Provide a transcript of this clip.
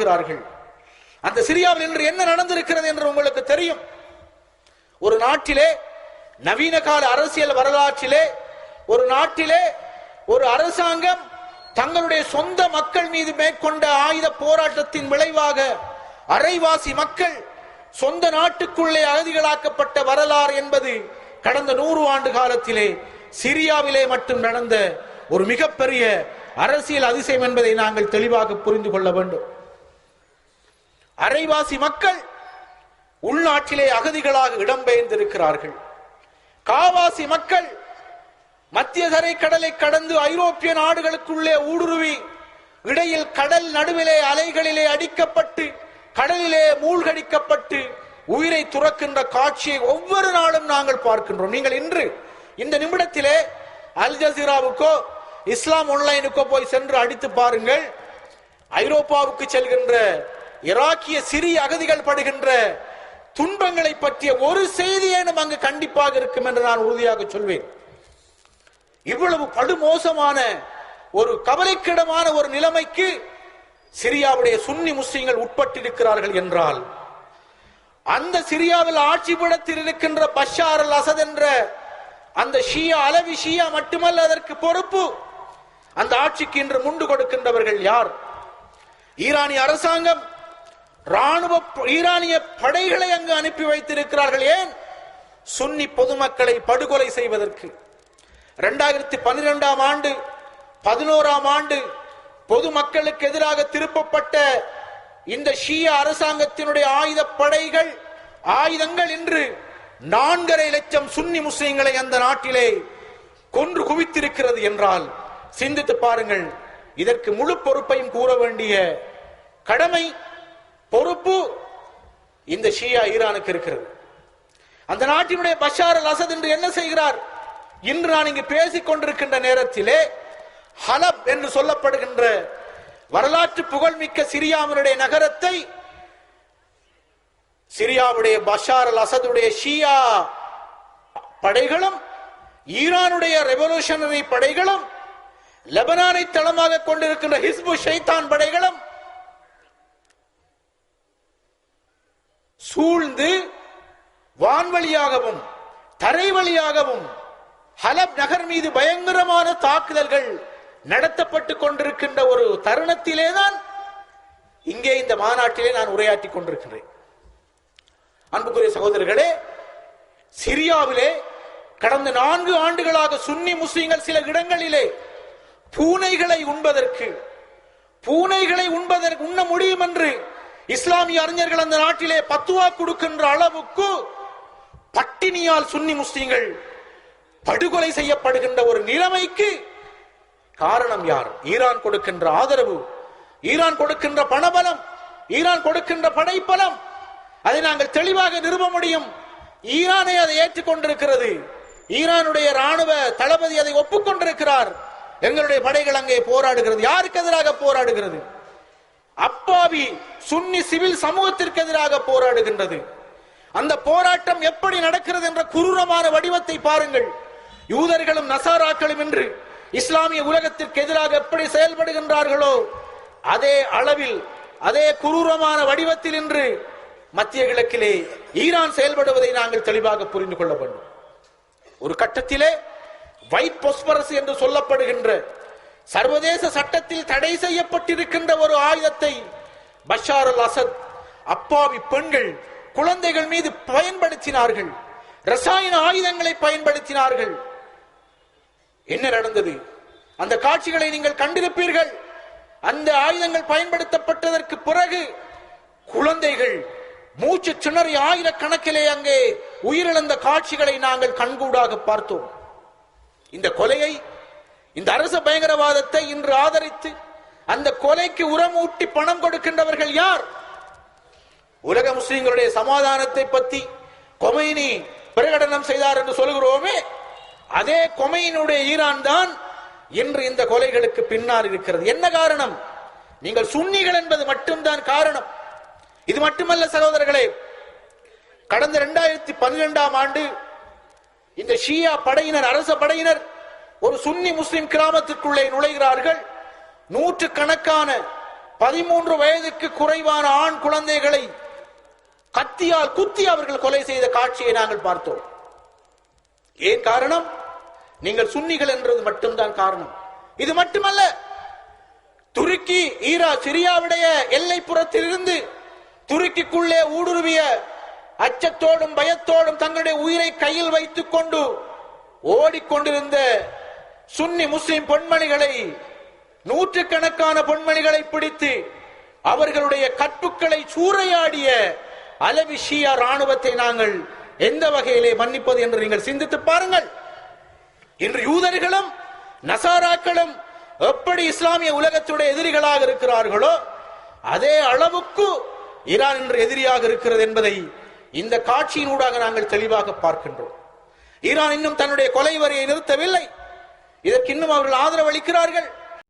வருகிறார்கள் அந்த சிரியாவில் இன்று என்ன நடந்திருக்கிறது என்று உங்களுக்கு தெரியும். ஒரு நாட்டிலே நவீன கால அரசியல் வரலாற்றிலே ஒரு நாட்டிலே ஒரு அரசாங்கம் தங்களுடைய சொந்த மக்கள் மீது மேற்கொண்ட ஆயுத போராட்டத்தின் விளைவாக அரைவாசி மக்கள் சொந்த நாட்டுக்குள்ளே அகதிகளாக்கப்பட்ட வரலாறு என்பது கடந்த நூறு ஆண்டு காலத்திலே சிரியாவிலே மட்டும் நடந்த ஒரு மிகப்பெரிய அரசியல் அதிசயம் என்பதை நாங்கள் தெளிவாக புரிந்து கொள்ள வேண்டும். அரைவாசி மக்கள் உள்நாட்டிலே அகதிகளாக இடம்பெயர்ந்திருக்கிறார்கள். காவாசி மக்கள் மத்திய தரை கடலை கடந்து ஐரோப்பிய நாடுகளுக்குள்ளே ஊடுருவி இடையில் கடல் நடுவிலே அலைகளிலே அடிக்கப்பட்டு கடலிலே மூழ்கடிக்கப்பட்டு உயிரை துறக்கின்ற காட்சியை ஒவ்வொரு நாளும் நாங்கள் பார்க்கின்றோம். நீங்கள் இன்று இந்த நிமிடத்திலே அல் ஜசீராவுக்கோ இஸ்லாம் ஒன்லைனுக்கோ போய் சென்று அடித்து பாருங்கள். ஐரோப்பாவுக்கு செல்கின்ற ஈராக்கிய சிறிய அகதிகள் படுகின்ற துன்பங்களை பற்றிய ஒரு செய்தியேனும் அங்கு கண்டிப்பாக இருக்கும் என்று நான் உறுதியாக சொல்வேன். இவ்வளவு படுமோசமான ஒரு கவலைக்கிடமான ஒரு நிலைமைக்கு சிரியாவுடைய சுன்னி முஸ்லிம்கள் உட்பட்டிருக்கிறார்கள் என்றால் அந்த சிரியாவில் ஆட்சி படத்தில் இருக்கின்ற பஷார் அல் அசத் என்ற அந்த ஷியா அலவி ஷியா மட்டுமல்ல அதற்கு பொறுப்பு அந்த ஆட்சிக்கு இன்று முண்டு கொடுக்கின்றவர்கள் யார்? ஈரானிய அரசாங்கம் ராணுவ ஈரானிய படைகளை அங்கு அனுப்பி வைத்திருக்கிறார்கள் ஏன்? சுன்னி பொதுமக்களை படுகொலை செய்வதற்கு. இரண்டாயிரத்தி பன்னிரெண்டாம் ஆண்டு பதினோராம் ஆண்டு பொதுமக்களுக்கு எதிராக திருப்பப்பட்ட இந்த ஷிய அரசாங்கத்தினுடைய ஆயுத படைகள் ஆயுதங்கள் இன்று நான்கரை லட்சம் சுன்னி முஸ்லிம்களை அந்த நாட்டிலே கொன்று குவித்திருக்கிறது என்றால் சிந்தித்து பாருங்கள். இதற்கு முழு பொறுப்பையும் கூற வேண்டிய கடமை பொறுப்பு இந்த ஷியா ஈரானுக்கு இருக்கிறது. அந்த நாட்டினுடைய பஷார் அல் அசத் என்று என்ன செய்கிறார்? இன்று நான் இங்கு பேசிக் கொண்டிருக்கின்ற நேரத்திலே ஹலப் என்று சொல்லப்படுகின்ற வரலாற்று புகழ்மிக்க சிரியாவினுடைய நகரத்தை சிரியாவுடைய பஷார் அல் அசதுடைய ஷியா படைகளும் ஈரானுடைய ரெவல்யூஷனரி படைகளும் லெபனானை தளமாக கொண்டிருக்கின்ற ஹிஸ்பு ஷைத்தான் படைகளும் சூழ்ந்து வான்வழியாகவும் தரை வழியாகவும் ஹலப் நகர் மீது பயங்கரமான தாக்குதல்கள் நடத்தப்பட்டு கொண்டிருக்கின்ற ஒரு தருணத்திலேதான் இங்கே இந்த மாநாட்டிலே நான் உரையாற்றி கொண்டிருக்கிறேன். அன்புக்குரிய சகோதரர்களே சிரியாவிலே கடந்த நான்கு ஆண்டுகளாக சுன்னி முஸ்லிம்கள் சில இடங்களிலே பூனைகளை உண்பதற்கு பூனைகளை உண்பதற்கு உண்ண முடியும் என்று இஸ்லாமிய அறிஞர்கள் அந்த நாட்டிலே பத்துவா கொடுக்கின்ற அளவுக்கு பட்டினியால் சுன்னி முஸ்லீம்கள் படுகொலை செய்யப்படுகின்ற ஒரு நிலைமைக்கு காரணம் யார்? ஈரான் கொடுக்கின்ற ஆதரவு ஈரான் கொடுக்கின்ற பணபலம் ஈரான் கொடுக்கின்ற படைப்பலம். அதை நாங்கள் தெளிவாக நிறுவ முடியும். ஈரானை அதை ஏற்றுக்கொண்டிருக்கிறது. ஈரானுடைய ராணுவ தளபதி அதை ஒப்புக்கொண்டிருக்கிறார். எங்களுடைய படைகள் அங்கே போராடுகிறது. யாருக்கு எதிராக போராடுகிறது? அப்பாவி சுன்னி சிவில் சமூகத்திற்கு எதிராக போராடுகின்றது. அந்த போராட்டம் எப்படி நடக்கிறது என்ற குரூரமான வடிவத்தை பாருங்கள். யூதர்களும் நசாராக்களும் என்று இஸ்லாமிய உலகத்திற்கு எதிராக எப்படி செயல்படுகின்றார்களோ அதே அளவில் அதே குரூரமான வடிவத்தில் இன்று மத்திய கிழக்கிலே ஈரான் செயல்படுவதை நாங்கள் தெளிவாக புரிந்து கொள்ள வேண்டும். ஒரு கட்டத்திலே வைட் பொஸ்பரஸ் என்று சொல்லப்படுகின்ற சர்வதேச சட்டத்தில் தடை செய்யப்பட்டிருக்கின்ற ஒரு ஆயுதத்தை பஷார் அல் அசத் அப்பாவி பெண்கள் குழந்தைகள் மீது பயன்படுத்தினார்கள். ரசாயன ஆயுதங்களை பயன்படுத்தினார்கள். என்ன நடந்தது? அந்த காட்சிகளை நீங்கள் கண்டிருப்பீர்கள். அந்த ஆயுதங்கள் பயன்படுத்தப்பட்டதற்கு பிறகு குழந்தைகள் மூச்சு திணறி ஆயிரக்கணக்கிலே அங்கே உயிரிழந்த காட்சிகளை நாங்கள் கண்கூடாக பார்த்தோம். இந்த கொலையை இந்த அரச பயங்கரவாதத்தை இன்று ஆதரித்து அந்த கொலைக்கு உரம் ஊட்டி பணம் கொடுக்கின்றவர்கள் யார்? உலக முஸ்லிம்களுடைய சமாதானத்தை பற்றி கொமைனி பிரகடனம் செய்தார் என்று சொல்கிறோமே அதே கொமையினுடைய ஈரான் தான் இன்று இந்த கொலைகளுக்கு பின்னால் இருக்கிறது. என்ன காரணம்? நீங்கள் சுன்னிகள் என்பது மட்டும்தான் காரணம். இது மட்டுமல்ல சகோதரர்களே கடந்த இரண்டாயிரத்தி பன்னிரெண்டாம் ஆண்டு இந்த ஷியா படையினர் அரச படையினர் ஒரு சுன்னி முஸ்லிம் கிராமத்திற்குள்ளே நுழைகிறார்கள். நூற்று கணக்கான பதிமூன்று வயதுக்கு குறைவான ஆண் குழந்தைகளை கத்தியால் குத்தி அவர்கள் கொலை செய்த காட்சியை நாங்கள் பார்த்தோம். ஏன் காரணம்? நீங்கள் சுன்னிகள் என்றது மட்டும்தான் காரணம். இது மட்டுமல்ல துருக்கி ஈரா சிரியாவுடைய எல்லைப்புறத்தில் இருந்து துருக்கிக்குள்ளே ஊடுருவிய அச்சத்தோடும் பயத்தோடும் தங்களுடைய உயிரை கையில் வைத்துக் கொண்டு ஓடிக்கொண்டிருந்த சுன்னி முஸ்லிம் பொன்மணிகளை நூற்றுக்கணக்கான பொன்மணிகளை பிடித்து அவர்களுடைய கற்புக்களை சூறையாடிய அலவி ஷியா ராணுவத்தை நாங்கள் எந்த வகையிலே மன்னிப்பது என்று நீங்கள் சிந்தித்து பாருங்கள். இன்று யூதர்களும் நசாராக்களும் எப்படி இஸ்லாமிய உலகத்துடைய எதிரிகளாக இருக்கிறார்களோ அதே அளவுக்கு ஈரான் இன்று எதிரியாக இருக்கிறது என்பதை இந்த காட்சியினூடாக நாங்கள் தெளிவாக பார்க்கின்றோம். ஈரான் இன்னும் தன்னுடைய கொலை வரியை நிறுத்தவில்லை. இதற்கு இன்னும் அவர்கள் ஆதரவு அளிக்கிறார்கள்